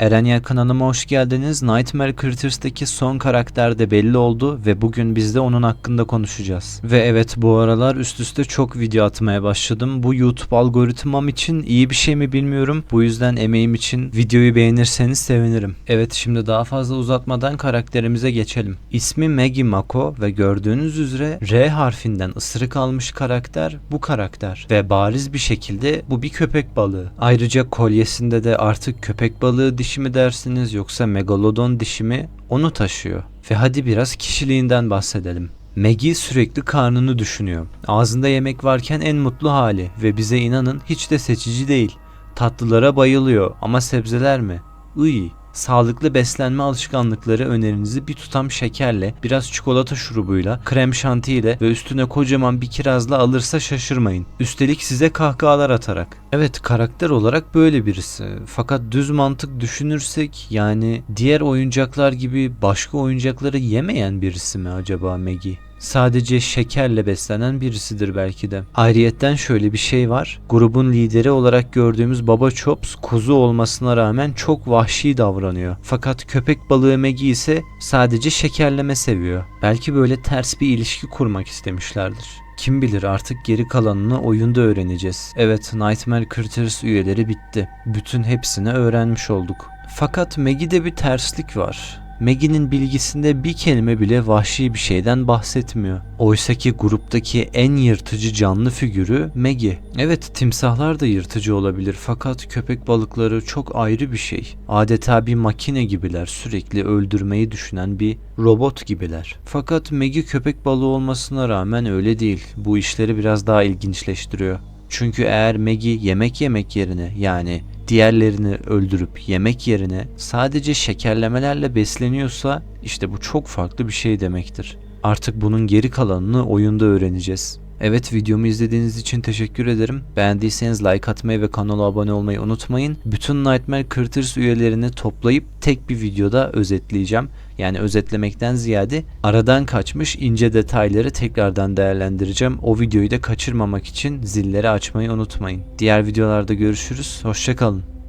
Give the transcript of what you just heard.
Erenyer kanalıma hoş geldiniz. Nightmare Critters'taki son karakter de belli oldu ve bugün biz de onun hakkında konuşacağız. Ve evet bu aralar üst üste çok video atmaya başladım. Bu YouTube algoritmam için iyi bir şey mi bilmiyorum. Bu yüzden emeğim için videoyu beğenirseniz sevinirim. Evet şimdi daha fazla uzatmadan karakterimize geçelim. İsmi Maggie Mako ve gördüğünüz üzere R harfinden ısırık almış karakter bu karakter. Ve bariz bir şekilde bu bir köpek balığı. Ayrıca kolyesinde de artık köpek balığı dişi mi dersiniz yoksa megalodon dişi mi onu taşıyor. Ve hadi biraz kişiliğinden bahsedelim. Maggie sürekli karnını düşünüyor. Ağzında yemek varken en mutlu hali ve bize inanın hiç de seçici değil. Tatlılara bayılıyor ama sebzeler mi? Iy. Sağlıklı beslenme alışkanlıkları önerinizi bir tutam şekerle, biraz çikolata şurubuyla, krem şantiyle ve üstüne kocaman bir kirazla alırsa şaşırmayın. Üstelik size kahkahalar atarak. Evet karakter olarak böyle birisi. Fakat düz mantık düşünürsek yani diğer oyuncaklar gibi başka oyuncakları yemeyen birisi mi acaba Maggie? Sadece şekerle beslenen birisidir belki de. Ayrıyetten şöyle bir şey var. Grubun lideri olarak gördüğümüz Baba Chops kuzu olmasına rağmen çok vahşi davranıyor. Fakat köpek balığı Maggie ise sadece şekerleme seviyor. Belki böyle ters bir ilişki kurmak istemişlerdir. Kim bilir artık geri kalanını oyunda öğreneceğiz. Evet Nightmare Critters üyeleri bitti. Bütün hepsini öğrenmiş olduk. Fakat Maggie'de bir terslik var. Maggie'nin bilgisinde bir kelime bile vahşi bir şeyden bahsetmiyor. Oysaki gruptaki en yırtıcı canlı figürü Maggie. Evet timsahlar da yırtıcı olabilir fakat köpek balıkları çok ayrı bir şey. Adeta bir makine gibiler sürekli öldürmeyi düşünen bir robot gibiler. Fakat Maggie köpek balığı olmasına rağmen öyle değil. Bu işleri biraz daha ilginçleştiriyor. Çünkü eğer Maggie yemek yemek yerine yani diğerlerini öldürüp yemek yerine sadece şekerlemelerle besleniyorsa işte bu çok farklı bir şey demektir. Artık bunun geri kalanını oyunda öğreneceğiz. Evet videomu izlediğiniz için teşekkür ederim. Beğendiyseniz like atmayı ve kanala abone olmayı unutmayın. Bütün Nightmare Critters üyelerini toplayıp tek bir videoda özetleyeceğim. Yani özetlemekten ziyade aradan kaçmış ince detayları tekrardan değerlendireceğim. O videoyu da kaçırmamak için zilleri açmayı unutmayın. Diğer videolarda görüşürüz. Hoşçakalın.